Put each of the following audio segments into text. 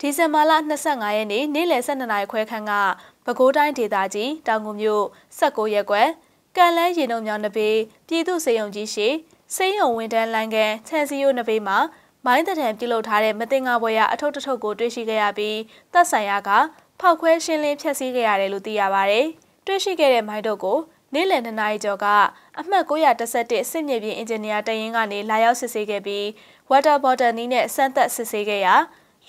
ဒီဇင်ဘာလ25ရက်နေ့နေ့လယ်12နာရီခွဲခန့်ကပဲခူးတိုင်းဒေသကြီးတောင်ငူမြို့16ရက်ကွယ်ကံလန်းရေနုံမြောင်နဘေးပြည်သူ့စေယုံကြီးရှိစေယုံဝန်တန်းလိုင်းကန်ချန်စီယိုနဘေးမှာမိုင်းတံပြုလုပ်ထားတဲ့မတင်ငါဘွယ်ရအထုပ်တထုပ်ကိုတွေ့ရှိခဲ့ရပြီးတပ်ဆိုင်ရာကဖောက်ခွဲရှင်းလင်းဖျက်ဆီးခဲ့ရတယ်လို့သိရပါဗျ။တွေ့ရှိခဲ့တဲ့မိုင်းတို့ကိုနေ့လယ်2နာရီကျော်ကအမှတ်911စစ်မြေပြင်အင်ဂျင်နီယာတရင်ကနေလာရောက်စစ်ဆေးခဲ့ပြီး water bottle နီးနဲ့စမ်းသပ်စစ်ဆေးခဲ့ရာ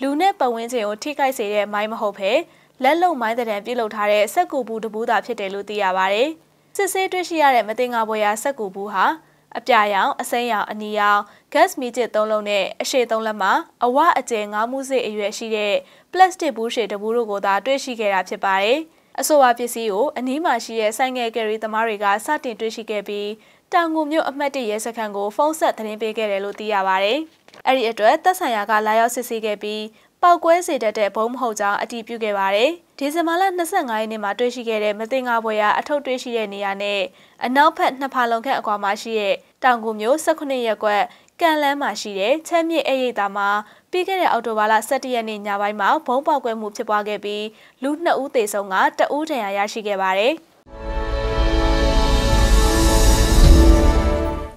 လူနဲ့ပတ်ဝန်းကျင်ကိုထိခိုက်စေတဲ့မိုင်းမဟုတ်ဘဲလက်လုံမိုင်းတဲ့ပြုလုပ်ထားတဲ့စက်ကူဘူးတပူးသာဖြစ်တယ်လို့သိရပါဗျ။စစ်ဆေးတွေ့ရှိရတဲ့မတင်ငါဘွယ်ရာစက်ကူဘူးဟာအပြရောင်အစိမ်းရောင်အနီရောင် gas မီကျစ်သုံးလုံးနဲ့အရှိသုံးလက်မှာအဝအကျယ်ငါးမှုစစ်အရွယ်ရှိတဲ့ plastic ဘူးရှည်တဘူးတို့ကိုသာတွေ့ရှိခဲ့တာဖြစ်ပါတယ်။အဆိုပါပစ္စည်းကိုအနီးမှာရှိတဲ့ဆိုင်ငယ်ကယ်ရီသမားတွေကစတင်တွေ့ရှိခဲ့ပြီးတောင်ငူမြို့အမှတ်၁ရဲစခန်းကိုဖုန်းဆက်သတင်းပေးခဲ့တယ်လို့သိရပါတယ်။ အဲ့ဒီအတွက်သက်ဆိုင်ရာကလာရောက်စစ်ဆေးခဲ့ပြီးပောက်ကွဲစေတတ်တဲ့ဘုံမဟုတ်ကြောင်းအတည်ပြုခဲ့ပါတယ်။ဒီဇင်ဘာလ25ရက်နေ့မှာတွေ့ရှိခဲ့တဲ့မသိငါဘွယ်ရအထုပ်တွေ့ရှိတဲ့နေရာနဲ့အနောက်ဘက်နှစ်ဖာလုံခန့်အကွာမှာရှိတဲ့တောင်ကူမျိုး18ရက်ကွက်ကံလန်းမှာရှိတဲ့ချမ်းမြေအိရိတ်သားမှာပြီးခဲ့တဲ့အောက်တိုဘာလ17ရက်နေ့ညပိုင်းမှာဘုံပေါက်ကွဲမှုဖြစ်ပွားခဲ့ပြီးလူ2ဦးသေဆုံးက2ဦးဒဏ်ရာရရှိခဲ့ပါတယ်။